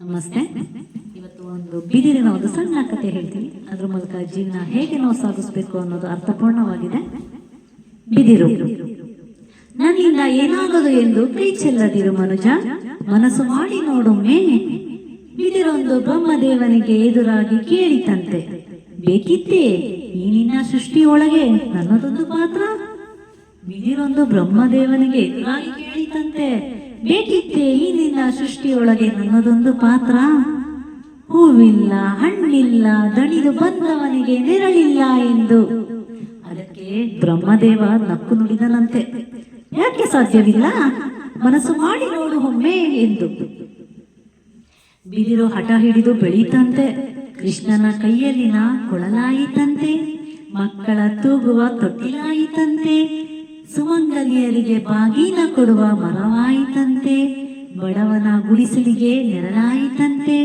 ನಮಸ್ತೆ. ಇವತ್ತು ಒಂದು ಬಿದಿರಿನ ಒಂದು ಸಣ್ಣ ಕತೆ ಹೇಳ್ತೀನಿ. ಅದ್ರ ಮೂಲಕ ಜೀವನ ಹೇಗೆ ನಾವು ಸಾಗಿಸ್ಬೇಕು ಅನ್ನೋದು ಅರ್ಥಪೂರ್ಣವಾಗಿದೆ. ಬಿದಿರು. ನನ್ನಿಂದ ಏನಾಗದು ಎಂದು ಪ್ರೀಚಿಲ್ಲದಿರು ಚೆಲ್ಲದಿರು ಮನುಜ. ಮನಸ್ಸು ಮಾಡಿ ನೋಡೊಮ್ಮೆ ಬಿದಿರೊಂದು ಬ್ರಹ್ಮದೇವನಿಗೆ ಎದುರಾಗಿ ಕೇಳಿತಂತೆ. ಬೇಕಿತ್ತೇ, ಈ ನಿನ್ನ ಸೃಷ್ಟಿಯೊಳಗೆ ನನ್ನದೊಂದು ಪಾತ್ರ. ಬಿದಿರೊಂದು ಬ್ರಹ್ಮದೇವನಿಗೆ ಎದುರಾಗಿ ಕೇಳಿತಂತೆ. ಬೇಕಿತ್ತೇ ಈ ನಿನ್ನ ಸೃಷ್ಟಿಯೊಳಗೆ ನನ್ನದೊಂದು ಪಾತ್ರ. ಹೂವಿಲ್ಲ, ಹಣ್ಣಿಲ್ಲ, ದಣಿದು ಬಂದವನಿಗೆ ನೆರಳಿಲ್ಲ ಎಂದು. ಅದಕ್ಕೆ ಬ್ರಹ್ಮದೇವ ನಕ್ಕು ನುಡಿದನಂತೆ. ಯಾಕೆ ಸಾಧ್ಯವಿಲ್ಲ? ಮನಸ್ಸು ಮಾಡಿ ನೋಡು ಒಮ್ಮೆ ಎಂದು. ಬಿದಿರು ಹಠ ಹಿಡಿದು ಬೆಳೀತಂತೆ. ಕೃಷ್ಣನ ಕೈಯಲ್ಲಿನ ಕೊಳಲಾಯಿತಂತೆ. ಮಕ್ಕಳ ತೂಗುವ ತೊಟ್ಟಿಲಾಯಿತಂತೆ. ಸುಮಂಗಲಿಯರಿಗೆ ಬಾಗಿನ ಕೊಡುವ ಮರವಾಯಿತಂತೆ, ಬಡವನ ಗುಡಿಸಲಿಗೆ ನೆರಳಾಯಿತಂತೆ,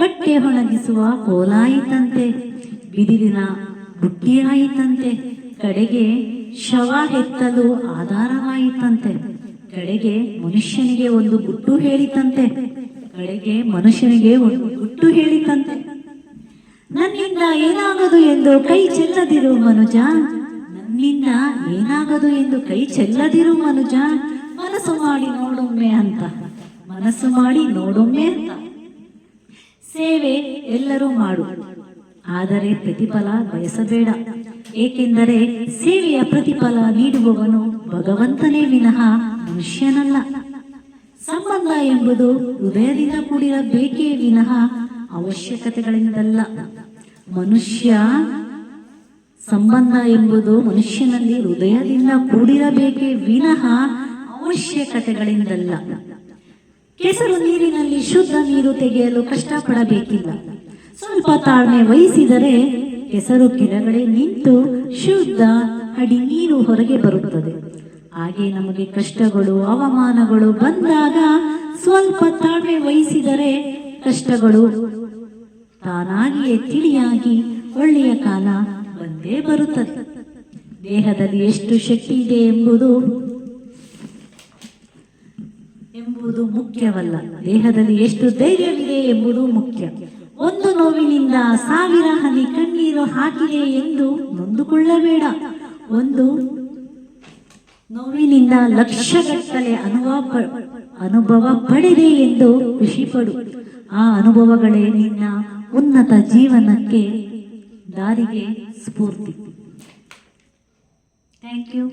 ಬಟ್ಟೆ ಒಣಗಿಸುವ ಕೋಲಾಯಿತಂತೆ, ಬಿದಿರಿನ ಬುಟ್ಟಿಯಾಯಿತಂತೆ, ಕಡೆಗೆ ಶವ ಎತ್ತಲು ಆಧಾರವಾಯಿತಂತೆ, ಕಡೆಗೆ ಮನುಷ್ಯನಿಗೆ ಒಂದು ಗುಟ್ಟು ಹೇಳಿತಂತೆ, ಕಡೆಗೆ ಮನುಷ್ಯನಿಗೆ ಒಂದು ಗುಟ್ಟು ಹೇಳಿತಂತೆ. ನನ್ನಿಂದ ಏನಾಗದು ಎಂದು ಕೈ ಚೆಲ್ಲದಿರು ಮನುಜ. ನನ್ನಿಂದ ಏನಾಗದು ಎಂದು ಕೈ ಚೆಲ್ಲದಿರು ಮನುಜ, ಮನಸ್ಸು ಮಾಡಿ ನೋಡೊಮ್ಮೆ ಅಂತ. ಮನಸ್ಸು ಮಾಡಿ ನೋಡೊಮ್ಮೆ ಅಂತ. ಸೇವೆ ಎಲ್ಲರೂ ಮಾಡು. ಆದರೆ ಪ್ರತಿಫಲ ಬಯಸಬೇಡ. ಏಕೆಂದರೆ ಸೇವೆಯ ಪ್ರತಿಫಲ ನೀಡುವವನು ಭಗವಂತನೇ ವಿನಃ ಮನುಷ್ಯನಲ್ಲ. ಸಂಬಂಧ ಎಂಬುದು ಹೃದಯದಿಂದ ಕೂಡಿರಬೇಕೇ ವಿನಃ ಅವಶ್ಯಕತೆಗಳಿಂದಲ್ಲ. ಮನುಷ್ಯ ಸಂಬಂಧ ಎಂಬುದು ಮನುಷ್ಯನಲ್ಲಿ ಹೃದಯದಿಂದ ಕೂಡಿರಬೇಕೇ ವಿನಃ ಅವಶ್ಯಕತೆಗಳಿಂದಲ್ಲ. ಕೆಸರು ನೀರಿನಲ್ಲಿ ಶುದ್ಧ ನೀರು ತೆಗೆಯಲು ಕಷ್ಟಪಡಬೇಕಿಲ್ಲ. ಸ್ವಲ್ಪ ತಾಳ್ಮೆ ವಹಿಸಿದರೆ ಕೆಸರು ಕೆಳಗಡೆ ನಿಂತು ಶುದ್ಧ ಅಡಿ ನೀರು ಹೊರಗೆ ಬರುತ್ತದೆ. ಹಾಗೆ ನಮಗೆ ಕಷ್ಟಗಳು, ಅವಮಾನಗಳು ಬಂದಾಗ ಸ್ವಲ್ಪ ತಾಳ್ಮೆ ವಹಿಸಿದರೆ ಕಷ್ಟಗಳು ತಾನಾಗಿಯೇ ತಿಳಿಯಾಗಿ ಒಳ್ಳೆಯ ಕಾಲ ಬಂದೇ ಬರುತ್ತದೆ. ದೇಹದಲ್ಲಿ ಎಷ್ಟು ಶಕ್ತಿ ಇದೆ ಎಂಬುದು ಎಂಬುದು ಮುಖ್ಯವಲ್ಲ. ದೇಹದಲ್ಲಿ ಎಷ್ಟು ಧೈರ್ಯವಿದೆ ಎಂಬುದು ಮುಖ್ಯ. ಒಂದು ನೋವಿನಿಂದ ಸಾವಿರ ಹನಿ ಕಣ್ಣೀರು ಹಾಕಿದೆ ಎಂದು ನೊಂದುಕೊಳ್ಳಬೇಡ. ಒಂದು ನೋವಿನಿಂದ ಲಕ್ಷಗಟ್ಟಲೆ ಅನುಭವ ಅನುಭವ ಪಡೆದೆ ಎಂದು ಖುಷಿಪಡು. ಆ ಅನುಭವಗಳೇ ನಿನ್ನ ಉನ್ನತ ಜೀವನಕ್ಕೆ ದಾರಿಗೆ ಸ್ಫೂರ್ತಿ ಥ್ಯಾಂಕ್ ಯು